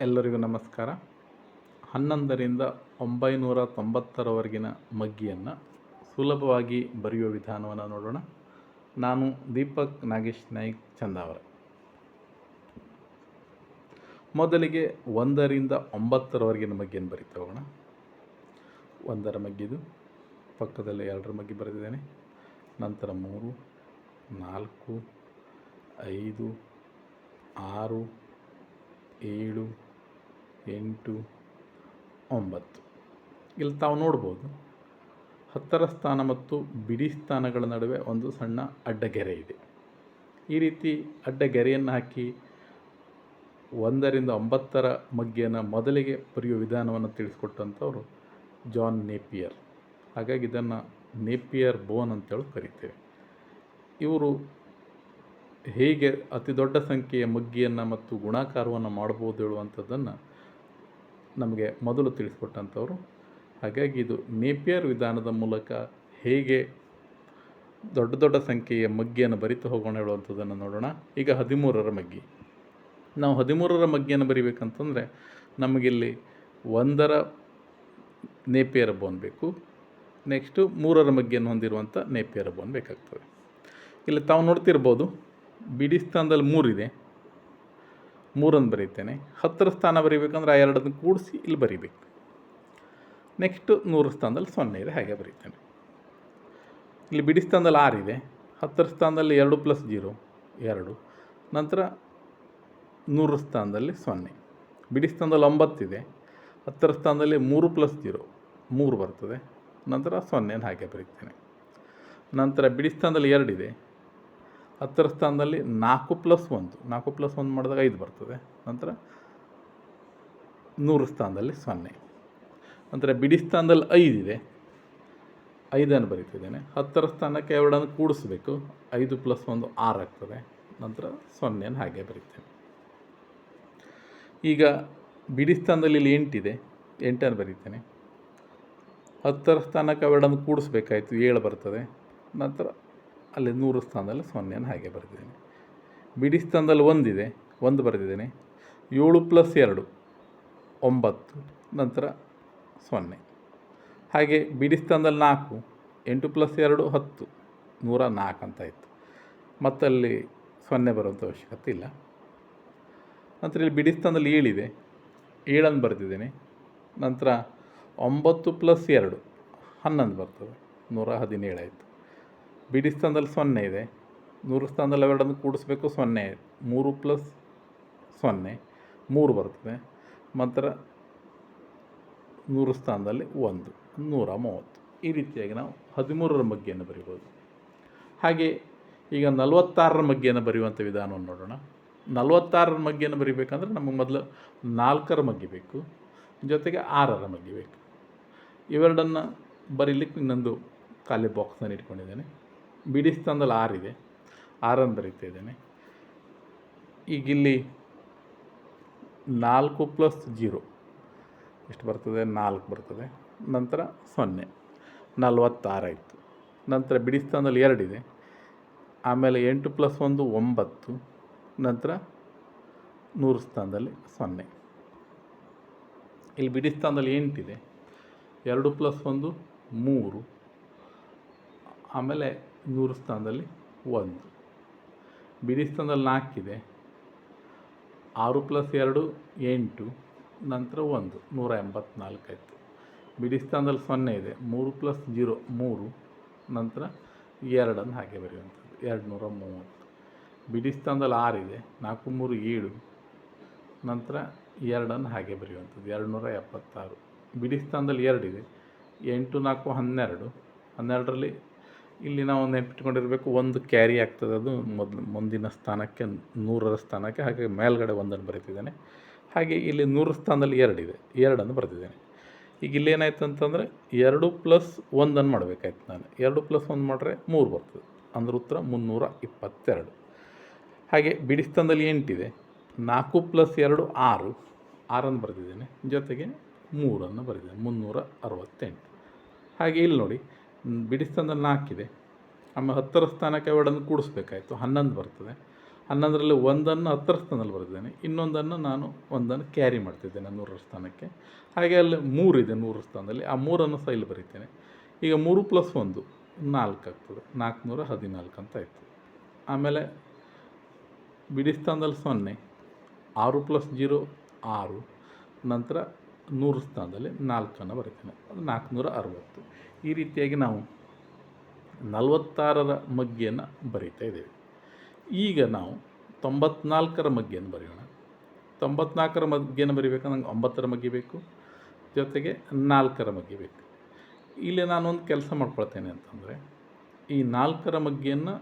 ಎಲ್ಲರಿಗೂ ನಮಸ್ಕಾರ. ಹನ್ನೊಂದರಿಂದ ಒಂಬೈನೂರ ತೊಂಬತ್ತರವರೆಗಿನ ಮಗ್ಗಿಯನ್ನು ಸುಲಭವಾಗಿ ಬರೆಯುವ ವಿಧಾನವನ್ನು ನೋಡೋಣ. ನಾನು ದೀಪಕ್ ನಾಗೇಶ್ ನಾಯ್ಕ್ ಚಂದಾವರ. ಮೊದಲಿಗೆ ಒಂದರಿಂದ ಒಂಬತ್ತರವರೆಗಿನ ಮಗ್ಗಿಯನ್ನು ಬರೀತಾ ಹೋಗೋಣ ಒಂದರ ಮಗ್ಗಿದು, ಪಕ್ಕದಲ್ಲಿ ಎರಡರ ಮಗ್ಗಿ ಬರೆದಿದ್ದೇನೆ. ನಂತರ ಮೂರು, ನಾಲ್ಕು, ಐದು, ಆರು, ಏಳು ಎಂಟು ಒಂಬತ್ತು. ಇಲ್ಲಿ ತಾವು ನೋಡ್ಬೋದು, ಹತ್ತರ ಸ್ಥಾನ ಮತ್ತು ಬಿಡಿ ಸ್ಥಾನಗಳ ನಡುವೆ ಒಂದು ಸಣ್ಣ ಅಡ್ಡಗೆರೆ ಇದೆ. ಈ ರೀತಿ ಅಡ್ಡಗೆರೆಯನ್ನು ಹಾಕಿ ಒಂದರಿಂದ ಒಂಬತ್ತರ ಮಗ್ಗಿಯನ್ನು ಮೊದಲಿಗೆ ಬರೆಯುವ ವಿಧಾನವನ್ನು ತಿಳಿಸ್ಕೊಟ್ಟಂಥವ್ರು ಜಾನ್ ನೇಪಿಯರ್. ಹಾಗಾಗಿ ಇದನ್ನು ನೇಪಿಯರ್ ಬೋನ್ ಅಂತೇಳಿ ಕರಿತೇವೆ. ಇವರು ಹೇಗೆ ಅತಿ ದೊಡ್ಡ ಸಂಖ್ಯೆಯ ಮಗ್ಗಿಯನ್ನು ಮತ್ತು ಗುಣಾಕಾರವನ್ನು ಮಾಡ್ಬೋದು ಹೇಳುವಂಥದ್ದನ್ನು ನಮಗೆ ಮೊದಲು ತಿಳಿಸ್ಕೊಟ್ಟಂಥವ್ರು. ಹಾಗಾಗಿ ಇದು ನೇಪಿಯರ್ ವಿಧಾನದ ಮೂಲಕ ಹೇಗೆ ದೊಡ್ಡ ದೊಡ್ಡ ಸಂಖ್ಯೆಯ ಮಗ್ಗಿಯನ್ನು ಬರಿತು ಹೋಗೋಣ ಹೇಳುವಂಥದ್ದನ್ನು ನೋಡೋಣ. ಈಗ ಹದಿಮೂರರ ಮಗ್ಗಿ. ನಾವು ಹದಿಮೂರರ ಮಗ್ಗಿಯನ್ನು ಬರಿಬೇಕಂತಂದರೆ ನಮಗಿಲ್ಲಿ ಒಂದರ ನೇಪಿಯರ ಬೋನ್ ಬೇಕು. ನೆಕ್ಸ್ಟು ಮೂರರ ಮಗ್ಗಿಯನ್ನು ಹೊಂದಿರುವಂಥ ನೇಪಿಯರ ಬೋನ್ ಬೇಕಾಗ್ತದೆ. ಇಲ್ಲಿ ತಾವು ನೋಡ್ತಿರ್ಬೋದು, ಬಿಡಿ ಸ್ಥಾನದಲ್ಲಿ ಮೂರಿದೆ. ಮೂರನ್ನು ಬರೀತೇನೆ. ಹತ್ತರ ಸ್ಥಾನ ಬರೀಬೇಕಂದ್ರೆ ಆ ಎರಡನ್ನು ಕೂಡಿಸಿ ಇಲ್ಲಿ ಬರೀಬೇಕು. ನೆಕ್ಸ್ಟು ನೂರು ಸ್ಥಾನದಲ್ಲಿ ಸೊನ್ನೆ ಇದೆ, ಹಾಗೆ ಬರೀತೇನೆ. ಇಲ್ಲಿ ಬಿಡಿ ಸ್ಥಾನದಲ್ಲಿ ಆರಿದೆ ಹತ್ತರ ಸ್ಥಾನದಲ್ಲಿ ಎರಡು ಪ್ಲಸ್ ಜೀರೋ ಎರಡು. ನಂತರ ನೂರು ಸ್ಥಾನದಲ್ಲಿ ಸೊನ್ನೆ. ಬಿಡಿ ಸ್ಥಾನದಲ್ಲಿ ಒಂಬತ್ತಿದೆ ಹತ್ತರ ಸ್ಥಾನದಲ್ಲಿ ಮೂರು ಪ್ಲಸ್ ಜೀರೋ ಮೂರು ಬರ್ತದೆ. ನಂತರ ಸೊನ್ನೆನ ಹಾಗೆ ಬರೀತೇನೆ. ನಂತರ ಬಿಡಿ ಸ್ಥಾನದಲ್ಲಿ ಎರಡಿದೆ ಹತ್ತರ ಸ್ಥಾನದಲ್ಲಿ ನಾಲ್ಕು ಪ್ಲಸ್ ಒಂದು. ನಾಲ್ಕು ಪ್ಲಸ್ ಒಂದು ಮಾಡಿದಾಗ ಐದು ಬರ್ತದೆ. ನಂತರ ನೂರು ಸ್ಥಾನದಲ್ಲಿ ಸೊನ್ನೆ. ನಂತರ ಬಿಡಿ ಸ್ಥಾನದಲ್ಲಿ ಐದಿದೆ ಐದನ್ನು ಬರೀತಿದ್ದೇನೆ. ಹತ್ತರ ಸ್ಥಾನಕ್ಕೆ ಎರಡನ್ನು ಕೂಡಿಸ್ಬೇಕು. ಐದು ಪ್ಲಸ್ ಒಂದು ಆರು ಆಗ್ತದೆ. ನಂತರ ಸೊನ್ನೆಯನ್ನು ಹಾಗೆ ಬರೀತೇನೆ. ಈಗ ಬಿಡಿ ಸ್ಥಾನದಲ್ಲಿ ಇಲ್ಲಿ ಎಂಟಿದೆ ಎಂಟನ್ನು ಬರೀತೇನೆ. ಹತ್ತರ ಸ್ಥಾನಕ್ಕೆ ಅವೆರಡನ್ನು ಕೂಡಿಸ್ಬೇಕಾಯ್ತು. ಏಳು ಬರ್ತದೆ. ನಂತರ ಅಲ್ಲಿ ನೂರು ಸ್ಥಾನದಲ್ಲಿ ಸೊನ್ನೆಯನ್ನು ಹಾಗೆ ಬರೆದಿದ್ದೀನಿ. ಬಿಡಿ ಸ್ಥಾನದಲ್ಲಿ ಒಂದಿದೆ, ಒಂದು ಬರೆದಿದ್ದೇನೆ. ಏಳು ಪ್ಲಸ್ ಎರಡು, ಒಂಬತ್ತು, ನಂತರ ಸೊನ್ನೆ. ಹಾಗೆ ಬಿಡಿ ಸ್ಥಾನದಲ್ಲಿ ನಾಲ್ಕು, ಎಂಟು ಪ್ಲಸ್ ಎರಡು, ಹತ್ತು, ನೂರ ನಾಲ್ಕು ಅಂತ ಇತ್ತು. ಮತ್ತಲ್ಲಿ ಸೊನ್ನೆ ಬರುವಂಥ ಅವಶ್ಯಕತೆ ಇಲ್ಲ. ನಂತರ ಇಲ್ಲಿ ಬಿಡಿ ಸ್ಥಾನದಲ್ಲಿ ಏಳಿದೆ, ಏಳನ್ನು ಬರೆದಿದ್ದೇನೆ. ನಂತರ ಒಂಬತ್ತು ಪ್ಲಸ್ ಎರಡು, ಹನ್ನೊಂದು ಬರ್ತದೆ, ನೂರ ಹದಿನೇಳು ಆಯಿತು. ಬಿಡಿ ಸ್ಥಾನದಲ್ಲಿ ಸೊನ್ನೆ ಇದೆ. ನೂರು ಸ್ಥಾನದಲ್ಲಿ ಅವೆರಡನ್ನು ಕೂಡಿಸ್ಬೇಕು ಸೊನ್ನೆ, ಮೂರು ಪ್ಲಸ್ ಸೊನ್ನೆ, ಮೂರು ಬರ್ತದೆ. ನಂತರ ನೂರು ಸ್ಥಾನದಲ್ಲಿ ಒಂದು, ನೂರ ಮೂವತ್ತು. ಈ ರೀತಿಯಾಗಿ ನಾವು ಹದಿಮೂರರ ಮಗ್ಗಿಯನ್ನು ಬರಿಬೋದು. ಹಾಗೆ ಈಗ ನಲವತ್ತಾರರ ಮಗ್ಗಿಯನ್ನು ಬರೆಯುವಂಥ ವಿಧಾನವನ್ನು ನೋಡೋಣ. ನಲವತ್ತಾರರ ಮಗ್ಗಿಯನ್ನು ಬರಿಬೇಕಂದ್ರೆ ನಮಗೆ ಮೊದಲು ನಾಲ್ಕರ ಮಗ್ಗಿ ಬೇಕು, ಜೊತೆಗೆ ಆರರ ಮಗ್ಗಿ ಬೇಕು. ಇವೆರಡನ್ನು ಬರೀಲಿಕ್ಕೆ ಇನ್ನೊಂದು ಖಾಲಿ ಬಾಕ್ಸನ್ನು ಇಟ್ಕೊಂಡಿದ್ದೇನೆ. ಬಿಡಿ ಸ್ಥಾನದಲ್ಲಿ ಆರಿದೆ. ಆರನ್ನು ಬರೀತಾ ಇದ್ದೇನೆ. ಈಗ ಇಲ್ಲಿ ನಾಲ್ಕು ಪ್ಲಸ್ ಜೀರೋ. ಎಷ್ಟು ಬರ್ತದೆ? ನಾಲ್ಕು ಬರ್ತದೆ. ನಂತರ ಸೊನ್ನೆ. ನಲವತ್ತಾರಾಯಿತು ನಂತರ ಬಿಡಿ ಸ್ಥಾನದಲ್ಲಿ ಎರಡಿದೆ ಆಮೇಲೆ ಎಂಟು ಪ್ಲಸ್ ಒಂದು, ಒಂಬತ್ತು. ನಂತರ ನೂರು ಸ್ಥಾನದಲ್ಲಿ ಸೊನ್ನೆ. ಇಲ್ಲಿ ಬಿಡಿ ಸ್ಥಾನದಲ್ಲಿ ಎಂಟಿದೆ ಎರಡು ಪ್ಲಸ್ ಒಂದು, ಮೂರು. ಆಮೇಲೆ ನೂರು ಸ್ಥಾನದಲ್ಲಿ ಒಂದು. ಬಿಡಿ ಸ್ಥಾನದಲ್ಲಿ ನಾಲ್ಕಿದೆ. ಆರು ಪ್ಲಸ್ ಎರಡು, ಎಂಟು, ನಂತರ ಒಂದು, ನೂರ ಎಂಬತ್ನಾಲ್ಕು ಆಯಿತು. ಬಿಡಿ ಸ್ಥಾನದಲ್ಲಿ ಸೊನ್ನೆ ಇದೆ, ಮೂರು ಪ್ಲಸ್ ಜೀರೋ, ಮೂರು, ನಂತರ ಎರಡನ್ನು ಹಾಗೆ ಬರೆಯುವಂಥದ್ದು ಎರಡು ನೂರ ಮೂವತ್ತು. ಬಿಡಿ ಸ್ಥಾನದಲ್ಲಿ ಆರಿದೆ ನಾಲ್ಕು, ಮೂರು, ಏಳು, ನಂತರ ಎರಡನ್ನು ಹಾಗೆ ಬರೆಯುವಂಥದ್ದು ಎರಡು ನೂರ ಎಪ್ಪತ್ತಾರು. ಬಿಡಿ ಸ್ಥಾನದಲ್ಲಿ ಎರಡಿದೆ ಎಂಟು, ನಾಲ್ಕು, ಹನ್ನೆರಡು, ಹನ್ನೆರಡರಲ್ಲಿ ಇಲ್ಲಿ ನಾವು ನೆನ್ಪಿಟ್ಕೊಂಡಿರಬೇಕು, ಒಂದು ಕ್ಯಾರಿ ಆಗ್ತದೆ ಅದು ಮೊದಲು ಮುಂದಿನ ಸ್ಥಾನಕ್ಕೆ, ನೂರರ ಸ್ಥಾನಕ್ಕೆ, ಹಾಗೆ ಮೇಲ್ಗಡೆ ಒಂದನ್ನು ಬರೀತಿದ್ದೇನೆ. ಹಾಗೆ ಇಲ್ಲಿ ನೂರು ಸ್ಥಾನದಲ್ಲಿ ಎರಡಿದೆ ಎರಡನ್ನು ಬರೆದಿದ್ದೇನೆ. ಈಗ ಇಲ್ಲೇನಾಯ್ತು ಅಂತಂದರೆ, ಎರಡು ಪ್ಲಸ್ ಒಂದನ್ನು ಮಾಡಬೇಕಾಯ್ತು ನಾನು. ಎರಡು ಪ್ಲಸ್ ಒಂದು ಮಾಡಿದ್ರೆ ಮೂರು ಬರ್ತದೆ, ಅಂದ್ರೆ ಉತ್ತರ ಮುನ್ನೂರ ಇಪ್ಪತ್ತೆರಡು. ಹಾಗೆ ಬಿಡಿ ಸ್ಥಾನದಲ್ಲಿ ಎಂಟಿದೆ, ನಾಲ್ಕು ಪ್ಲಸ್ ಎರಡು, ಆರು. ಆರನ್ನು ಬರೆದಿದ್ದೇನೆ, ಜೊತೆಗೆ ಮೂರನ್ನು ಬರೆದಿದ್ದೇನೆ, ಮುನ್ನೂರ ಅರವತ್ತೆಂಟು. ಹಾಗೆ ಇಲ್ಲಿ ನೋಡಿ ಬಿಡಿ ಸ್ಥಾನದಲ್ಲಿ ನಾಲ್ಕಿದೆ. ಆಮೇಲೆ ಹತ್ತರ ಸ್ಥಾನಕ್ಕೆ ಎರಡನ್ನು ಕೂಡಿಸ್ಬೇಕಾಯ್ತು. ಹನ್ನೊಂದು ಬರ್ತದೆ. ಹನ್ನೊಂದರಲ್ಲಿ ಒಂದನ್ನು ಹತ್ತರ ಸ್ಥಾನದಲ್ಲಿ ಬರೆದಿದ್ದೇನೆ. ಇನ್ನೊಂದನ್ನು ನಾನು ಒಂದನ್ನು ಕ್ಯಾರಿ ಮಾಡ್ತಿದ್ದೇನೆ ನೂರರ ಸ್ಥಾನಕ್ಕೆ. ಹಾಗೆ ಅಲ್ಲಿ ಮೂರಿದೆ ನೂರರ ಸ್ಥಾನದಲ್ಲಿ. ಆ ಮೂರನ್ನು ಸಹ ಇಲ್ಲಿ ಬರೀತೇನೆ. ಈಗ ಮೂರು ಪ್ಲಸ್ ಒಂದು, ನಾಲ್ಕು ಆಗ್ತದೆ. ನಾಲ್ಕುನೂರ ಹದಿನಾಲ್ಕು ಅಂತ ಆಯಿತು. ಆಮೇಲೆ ಬಿಡಿ ಸ್ಥಾನದಲ್ಲಿ ಸೊನ್ನೆ, ಆರು ಪ್ಲಸ್ ಜೀರೋ, ಆರು. ನಂತರ ನೂರು ಸ್ಥಾನದಲ್ಲಿ ನಾಲ್ಕನ್ನು ಬರೀತೇನೆ. ಅದು ನಾಲ್ಕುನೂರ ಅರವತ್ತು. ಈ ರೀತಿಯಾಗಿ ನಾವು ನಲವತ್ತಾರರ ಮಗ್ಗಿಯನ್ನು ಬರೀತಾ ಇದ್ದೇವೆ. ಈಗ ನಾವು ತೊಂಬತ್ನಾಲ್ಕರ ಮಗ್ಗಿಯನ್ನು ಬರೆಯೋಣ. ತೊಂಬತ್ನಾಲ್ಕರ ಮಗ್ಗಿಯನ್ನು ಬರಿಬೇಕಂದ್ರೆ ನಂಗೆ ಒಂಬತ್ತರ ಮಗ್ಗಿ ಬೇಕು. ಜೊತೆಗೆ ನಾಲ್ಕರ ಮಗ್ಗಿ ಬೇಕು. ಇಲ್ಲಿ ನಾನೊಂದು ಕೆಲಸ ಮಾಡ್ಕೊಳ್ತೇನೆ ಅಂತಂದರೆ, ಈ ನಾಲ್ಕರ ಮಗ್ಗಿಯನ್ನು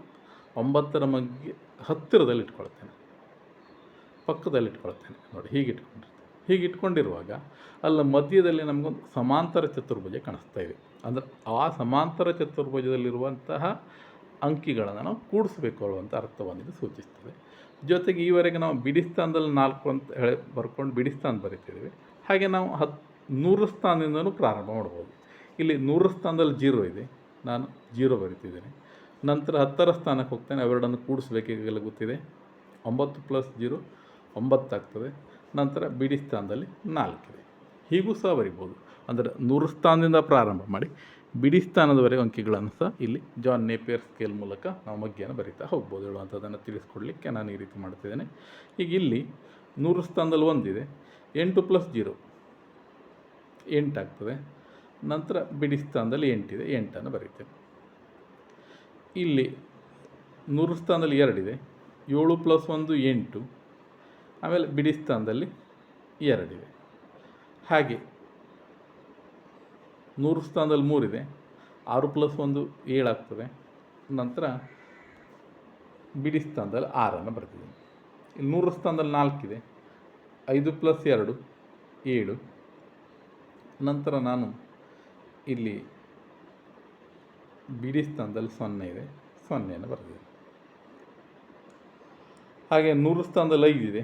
ಒಂಬತ್ತರ ಮಗ್ಗಿ ಹತ್ತಿರದಲ್ಲಿ ಇಟ್ಕೊಳ್ತೇನೆ ಪಕ್ಕದಲ್ಲಿ ಇಟ್ಕೊಳ್ತೇನೆ ನೋಡಿ ಹೀಗೆ ಇಟ್ಕೊಂಡಿರ್ತೇನೆ ಹೀಗೆ ಇಟ್ಕೊಂಡಿರುವಾಗ ಅಲ್ಲಿ ಮಧ್ಯದಲ್ಲಿ ನಮಗೊಂದು ಸಮಾಂತರ ಚತುರ್ಭುಜ ಕಾಣಿಸ್ತಾ ಇದೆ. ಅಂದರೆ ಆ ಸಮಾಂತರ ಚತುರ್ಭುಜದಲ್ಲಿರುವಂತಹ ಅಂಕಿಗಳನ್ನು ನಾವು ಕೂಡಿಸ್ಬೇಕು ಅನ್ನುವಂಥ ಅರ್ಥವನ್ನು ಸೂಚಿಸ್ತದೆ. ಜೊತೆಗೆ ಈವರೆಗೆ ನಾವು ಬಿಡಿ ಸ್ಥಾನದಲ್ಲಿ ನಾಲ್ಕು ಅಂತ ಹೇಳಿ ಬರ್ಕೊಂಡು ಬಿಡಿ ಸ್ಥಾನ ಬರಿತಿದ್ದೀವಿ. ಹಾಗೆ ನಾವು ಹತ್ತು ನೂರು ಸ್ಥಾನದಿಂದಲೂ ಪ್ರಾರಂಭ ಮಾಡ್ಬೋದು. ಇಲ್ಲಿ ನೂರು ಸ್ಥಾನದಲ್ಲಿ ಜೀರೋ ಇದೆ. ನಾನು ಜೀರೋ ಬರಿತಿದ್ದೇನೆ. ನಂತರ ಹತ್ತರ ಸ್ಥಾನಕ್ಕೆ ಹೋಗ್ತೇನೆ. ಅವೆರಡನ್ನು ಕೂಡಿಸ್ಬೇಕು ಈಗಲೇ ಗೊತ್ತಿದೆ. ಒಂಬತ್ತು ಪ್ಲಸ್ ಜೀರೋ ಒಂಬತ್ತಾಗ್ತದೆ. ನಂತರ ಬಿಡಿ ಸ್ಥಾನದಲ್ಲಿ ನಾಲ್ಕಿದೆ. ಹೀಗೂ ಸಹ ಬರಿಬೋದು ಅಂದರೆ ನೂರು ಸ್ಥಾನದಿಂದ ಪ್ರಾರಂಭ ಮಾಡಿ ಬಿಡಿ ಸ್ಥಾನದವರೆಗೆ ಅಂಕಿಗಳನ್ನು ಸಹ ಇಲ್ಲಿ ಜಾನ್ ನೇಪಿಯರ್ ಸ್ಕೇಲ್ ಮೂಲಕ ನಾವು ಮಗ್ಗಿಯನ್ನು ಬರಿತಾ ಹೋಗ್ಬೋದು. ಹೇಳುವಂಥದ್ದನ್ನು ತಿಳಿಸ್ಕೊಡ್ಲಿಕ್ಕೆ ನಾನು ಈ ರೀತಿ ಮಾಡ್ತಿದ್ದೇನೆ. ಈಗ ಇಲ್ಲಿ ನೂರು ಸ್ಥಾನದಲ್ಲಿ ಒಂದಿದೆ. ಎಂಟು ಪ್ಲಸ್ ಜೀರೋ ಎಂಟಾಗ್ತದೆ ನಂತರ ಬಿಡಿ ಸ್ಥಾನದಲ್ಲಿ ಎಂಟಿದೆ. ಎಂಟನ್ನು ಬರೀತೇನೆ. ಇಲ್ಲಿ ನೂರು ಸ್ಥಾನದಲ್ಲಿ ಎರಡಿದೆ. ಏಳು ಪ್ಲಸ್ ಒಂದು ಎಂಟು. ಆಮೇಲೆ ಬಿಡಿ ಸ್ಥಾನದಲ್ಲಿ ಎರಡಿದೆ. ಹಾಗೆ ನೂರು ಸ್ಥಾನದಲ್ಲಿ ಮೂರಿದೆ. ಆರು ಪ್ಲಸ್ ಒಂದು ಏಳಾಗ್ತದೆ ನಂತರ ಬಿಡಿ ಸ್ಥಾನದಲ್ಲಿ ಆರನ್ನು ಬರ್ತಿದ್ದೀನಿ ಇಲ್ಲಿ ನೂರು ಸ್ಥಾನದಲ್ಲಿ ನಾಲ್ಕಿದೆ. ಐದು ಪ್ಲಸ್ ಎರಡು, ಏಳು. ನಂತರ ನಾನು ಇಲ್ಲಿ ಬಿಡಿ ಸ್ಥಾನದಲ್ಲಿ ಸೊನ್ನೆ ಇದೆ. ಸೊನ್ನೆಯನ್ನು ಬರೆದಿದ್ದೀನಿ ಹಾಗೆ ನೂರು ಸ್ಥಾನದಲ್ಲಿ ಐದಿದೆ.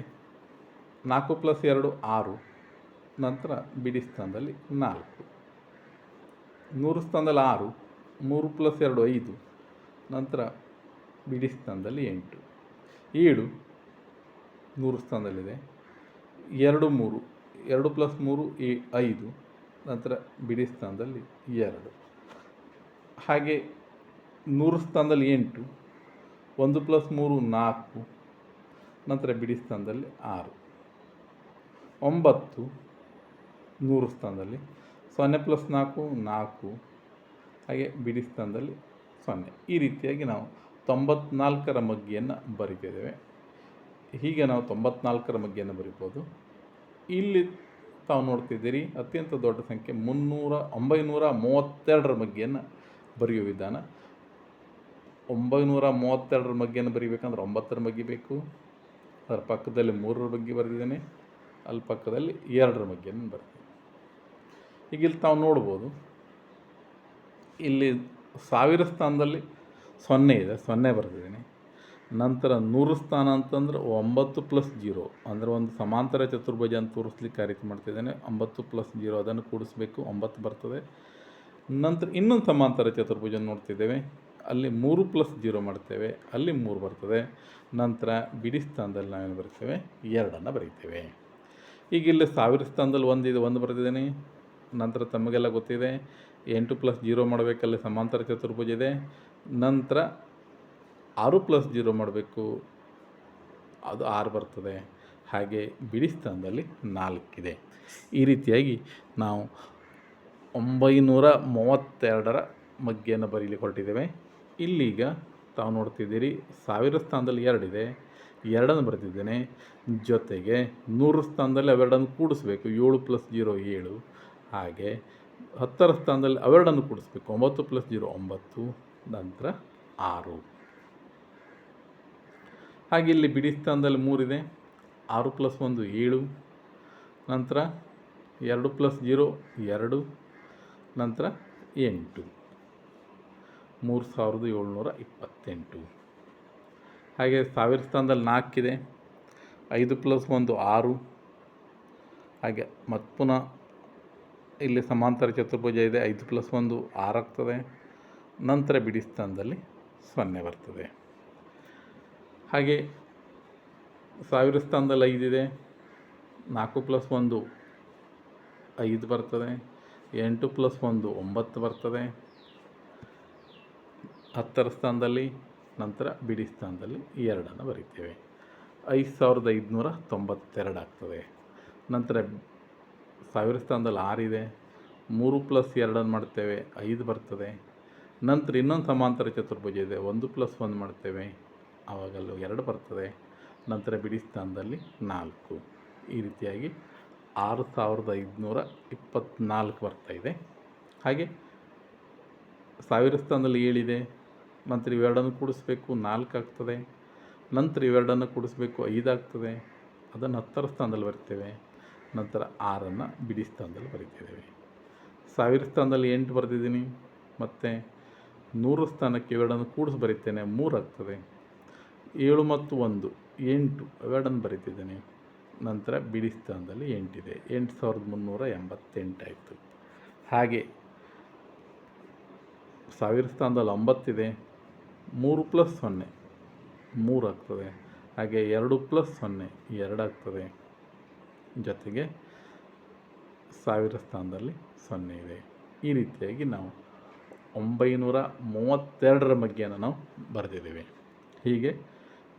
ನಾಲ್ಕು ಪ್ಲಸ್ ಎರಡು ಆರು, ನಂತರ ಬಿಡಿ ಸ್ಥಾನದಲ್ಲಿ ನಾಲ್ಕು. ನೂರು ಸ್ಥಾನದಲ್ಲಿ ಆರು, ಮೂರು ಪ್ಲಸ್ ಎರಡು ಐದು, ನಂತರ ಬಿಡಿ ಸ್ಥಾನದಲ್ಲಿ ಎಂಟು. ಏಳು ನೂರು ಸ್ಥಾನದಲ್ಲಿದೆ. ಎರಡು ಮೂರು, ಎರಡು ಪ್ಲಸ್ ಮೂರು ಏ ಐದು, ನಂತರ ಬಿಡಿ ಸ್ಥಾನದಲ್ಲಿ ಎರಡು. ಹಾಗೆ ನೂರು ಸ್ಥಾನದಲ್ಲಿ ಎಂಟು, ಒಂದು ಪ್ಲಸ್ ಮೂರು ನಾಲ್ಕು, ನಂತರ ಬಿಡಿ ಸ್ಥಾನದಲ್ಲಿ ಆರು. ಒಂಬತ್ತು ನೂರು ಸ್ಥಾನದಲ್ಲಿ, ಸೊನ್ನೆ ಪ್ಲಸ್ ನಾಲ್ಕು ನಾಲ್ಕು. ಹಾಗೆ ಬಿಡಿ ಸ್ಥಾನದಲ್ಲಿ ಸೊನ್ನೆ. ಈ ರೀತಿಯಾಗಿ ನಾವು ತೊಂಬತ್ನಾಲ್ಕರ ಮಗ್ಗಿಯನ್ನು ಬರಿತಿದ್ದೇವೆ. ಹೀಗೆ ನಾವು ತೊಂಬತ್ನಾಲ್ಕರ ಮಗ್ಗಿಯನ್ನು ಬರಿಬೋದು. ಇಲ್ಲಿ ತಾವು ನೋಡ್ತಿದ್ದೀರಿ, ಅತ್ಯಂತ ದೊಡ್ಡ ಸಂಖ್ಯೆ ಮುನ್ನೂರ, ಒಂಬೈನೂರ ಮೂವತ್ತೆರಡರ ಮಗ್ಗಿಯನ್ನು ಬರೆಯುವ ವಿಧಾನ. ಒಂಬೈನೂರ ಮೂವತ್ತೆರಡರ ಮಗ್ಗಿಯನ್ನು ಬರಿಬೇಕಂದ್ರೆ ಒಂಬತ್ತರ ಮಗ್ಗಿ ಬೇಕು. ಅದರ ಪಕ್ಕದಲ್ಲಿ ಮೂರರ ಬಗ್ಗೆ ಬರೆದಿದ್ದೇನೆ. ಅಲ್ಲಿ ಪಕ್ಕದಲ್ಲಿ ಎರಡರ ಬಗ್ಗೆ ಬರ್ತದೆ. ಈಗ ಇಲ್ಲಿ ತಾವು ನೋಡ್ಬೋದು, ಇಲ್ಲಿ ಸಾವಿರ ಸ್ಥಾನದಲ್ಲಿ ಸೊನ್ನೆ ಇದೆ, ಸೊನ್ನೆ ಬರೆದಿದ್ದೀನಿ. ನಂತರ ನೂರು ಸ್ಥಾನ ಅಂತಂದ್ರೆ ಒಂಬತ್ತು ಪ್ಲಸ್ ಜೀರೋ ಅಂದರೆ ಒಂದು ಸಮಾಂತರ ಚತುರ್ಭುಜ ಅಂತ ತೋರಿಸ್ಲಿಕ್ಕೆ ಆ ಮಾಡ್ತಿದ್ದೇನೆ. ಒಂಬತ್ತು ಪ್ಲಸ್ ಜೀರೋ ಅದನ್ನು ಕೂಡಿಸ್ಬೇಕು, ಒಂಬತ್ತು ಬರ್ತದೆ. ನಂತರ ಇನ್ನೊಂದು ಸಮಾಂತರ ಚತುರ್ಭುಜ ನೋಡ್ತಿದ್ದೇವೆ. ಅಲ್ಲಿ ಮೂರು ಪ್ಲಸ್ ಜೀರೋ ಮಾಡ್ತೇವೆ, ಅಲ್ಲಿ ಮೂರು ಬರ್ತದೆ. ನಂತರ ಬಿಡಿ ಸ್ಥಾನದಲ್ಲಿ ನಾವೇನು ಬರ್ತೇವೆ? ಎರಡನ್ನು ಬರೀತೇವೆ. ಈಗ ಇಲ್ಲಿ ಸಾವಿರ ಸ್ಥಾನದಲ್ಲಿ ಒಂದು ಇದು ಒಂದು ಬರ್ತಿದ್ದೀನಿ ನಂತರ ತಮಗೆಲ್ಲ ಗೊತ್ತಿದೆ. ಎಂಟು ಪ್ಲಸ್ ಜೀರೋ ಮಾಡಬೇಕಲ್ಲಿ ಸಮಾಂತರ ಚತುರ್ಭುಜ ಇದೆ. ನಂತರ ಆರು ಪ್ಲಸ್ ಜೀರೋ ಮಾಡಬೇಕು. ಅದು ಆರು ಬರ್ತದೆ. ಹಾಗೆ ಬಿಡಿ ಸ್ಥಾನದಲ್ಲಿ ನಾಲ್ಕಿದೆ. ಈ ರೀತಿಯಾಗಿ ನಾವು ಒಂಬೈನೂರ ಮೂವತ್ತೆರಡರ ಮಗ್ಗಿಯನ್ನು ಬರೀಲಿಕ್ಕೆ ಹೊರಟಿದ್ದೇವೆ. ಇಲ್ಲಿಗ ತಾವು ನೋಡ್ತಿದ್ದೀರಿ, ಸಾವಿರ ಸ್ಥಾನದಲ್ಲಿ ಎರಡಿದೆ. ಎರಡನ್ನು ಬರೆದಿದ್ದೇನೆ. ಜೊತೆಗೆ ನೂರು ಸ್ಥಾನದಲ್ಲಿ ಅವೆರಡನ್ನು ಕೂಡಿಸ್ಬೇಕು. ಏಳು ಪ್ಲಸ್ ಜೀರೋ ಏಳು. ಹಾಗೆ ಹತ್ತರ ಸ್ಥಾನದಲ್ಲಿ ಅವೆರಡನ್ನು ಕೂಡಿಸ್ಬೇಕು. ಒಂಬತ್ತು ಪ್ಲಸ್ ಜೀರೋ ಒಂಬತ್ತು. ನಂತರ ಆರು. ಹಾಗೆ ಇಲ್ಲಿ ಬಿಡಿ ಸ್ಥಾನದಲ್ಲಿ ಮೂರಿದೆ. ಆರು ಪ್ಲಸ್ ಒಂದು ಏಳು. ನಂತರ ಎರಡು ಪ್ಲಸ್ ಜೀರೋ ಎರಡು. ನಂತರ ಎಂಟು. ಮೂರು ಸಾವಿರದ ಏಳ್ನೂರ ಇಪ್ಪತ್ತೆಂಟು. ಹಾಗೆ ಸಾವಿರ ಸ್ಥಾನದಲ್ಲಿ ನಾಲ್ಕಿದೆ ಐದು ಪ್ಲಸ್ ಒಂದು ಆರು. ಹಾಗೆ ಮತ್ತು ಪುನಃ ಇಲ್ಲಿ ಸಮಾಂತರ ಚತುರ್ಭುಜ ಇದೆ. ಐದು ಪ್ಲಸ್ ಒಂದು ಆರಾಗ್ತದೆ. ನಂತರ ಬಿಡಿ ಸ್ಥಾನದಲ್ಲಿ ಸೊನ್ನೆ ಬರ್ತದೆ. ಹಾಗೆ ಸಾವಿರ ಸ್ಥಾನದಲ್ಲಿ ಐದಿದೆ ನಾಲ್ಕು ಪ್ಲಸ್ ಒಂದು ಐದು ಬರ್ತದೆ. ಎಂಟು ಪ್ಲಸ್ ಒಂದು ಒಂಬತ್ತು ಬರ್ತದೆ. ಹತ್ತರ ಸ್ಥಾನದಲ್ಲಿ ನಂತರ ಬಿಡಿ ಸ್ಥಾನದಲ್ಲಿ ಎರಡನ್ನು ಬರಿತೇವೆ. ಐದು ಸಾವಿರದ ಐದುನೂರ ತೊಂಬತ್ತೆರಡು ಆಗ್ತದೆ. ನಂತರ ಸಾವಿರ ಸ್ಥಾನದಲ್ಲಿ ಆರಿದೆ ಮೂರು ಪ್ಲಸ್ ಎರಡನ್ನು ಮಾಡ್ತೇವೆ, ಐದು ಬರ್ತದೆ. ನಂತರ ಇನ್ನೊಂದು ಸಮಾಂತರ ಚತುರ್ಭುಜ ಇದೆ, ಒಂದು ಪ್ಲಸ್ ಒಂದು ಮಾಡ್ತೇವೆ. ಆವಾಗಲ್ಲೂ ಎರಡು ಬರ್ತದೆ. ನಂತರ ಬಿಡಿ ಸ್ಥಾನದಲ್ಲಿ ನಾಲ್ಕು. ಈ ರೀತಿಯಾಗಿ ಆರು ಸಾವಿರದ ಐದುನೂರ ಇಪ್ಪತ್ತ್ನಾಲ್ಕು ಬರ್ತಾಯಿದೆ ಹಾಗೆ ಸಾವಿರ ಸ್ಥಾನದಲ್ಲಿ ಏಳಿದೆ. ನಂತರ ಇವೆರಡನ್ನು ಕೂಡಿಸ್ಬೇಕು, ನಾಲ್ಕು ಆಗ್ತದೆ. ನಂತರ ಇವೆರಡನ್ನು ಕೂಡಿಸ್ಬೇಕು, ಐದು ಆಗ್ತದೆ. ಅದನ್ನು ಹತ್ತರ ಸ್ಥಾನದಲ್ಲಿ ಬರ್ತೇವೆ. ನಂತರ ಆರನ್ನು ಬಿಡಿ ಸ್ಥಾನದಲ್ಲಿ ಬರಿತಿದ್ದೇವೆ ಸಾವಿರ ಸ್ಥಾನದಲ್ಲಿ ಎಂಟು ಬರೆದಿದ್ದೀನಿ. ಮತ್ತು ನೂರು ಸ್ಥಾನಕ್ಕೆ ಇವೆರಡನ್ನು ಕೂಡಿಸಿ ಬರಿತೇನೆ, ಮೂರು ಆಗ್ತದೆ. ಏಳು ಮತ್ತು ಒಂದು, ಎಂಟು, ಇವೆರಡನ್ನು ಬರಿತಿದ್ದೇನೆ. ನಂತರ ಬಿಡಿ ಸ್ಥಾನದಲ್ಲಿ ಎಂಟಿದೆ. ಎಂಟು ಸಾವಿರದ ಮುನ್ನೂರ ಎಂಬತ್ತೆಂಟಾಯಿತು ಹಾಗೆ ಸಾವಿರ ಸ್ಥಾನದಲ್ಲಿ ಒಂಬತ್ತಿದೆ. ಮೂರು ಪ್ಲಸ್ ಸೊನ್ನೆ. ಮೂರು ಆಗ್ತದೆ. ಹಾಗೆ ಎರಡು ಪ್ಲಸ್ ಸೊನ್ನೆ ಎರಡಾಗ್ತದೆ ಜೊತೆಗೆ ಸಾವಿರ ಸ್ಥಾನದಲ್ಲಿ ಸೊನ್ನೆ ಇದೆ. ಈ ರೀತಿಯಾಗಿ ನಾವು ಒಂಬೈನೂರ ಮೂವತ್ತೆರಡರ ಮಗ್ಗೆಯನ್ನು ನಾವು ಬರೆದಿದ್ದೀವಿ. ಹೀಗೆ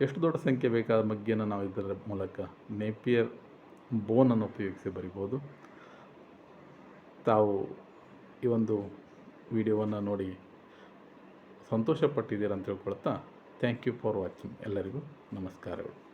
ಎಷ್ಟು ದೊಡ್ಡ ಸಂಖ್ಯೆ ಬೇಕಾದ ಮಗ್ಗೆಯನ್ನು ನಾವು ಇದರ ಮೂಲಕ ನೇಪಿಯರ್ ಬೋನನ್ನು ಉಪಯೋಗಿಸಿ ಬರಿಬೋದು. ತಾವು ಈ ಒಂದು ವಿಡಿಯೋವನ್ನು ನೋಡಿ ಸಂತೋಷಪಟ್ಟಿದ್ದೀರ ಅಂತ ತಿಳ್ಕೊಳ್ತಾ ಥ್ಯಾಂಕ್ ಯು ಫಾರ್ ವಾಚಿಂಗ್ ಎಲ್ಲರಿಗೂ ನಮಸ್ಕಾರಗಳು.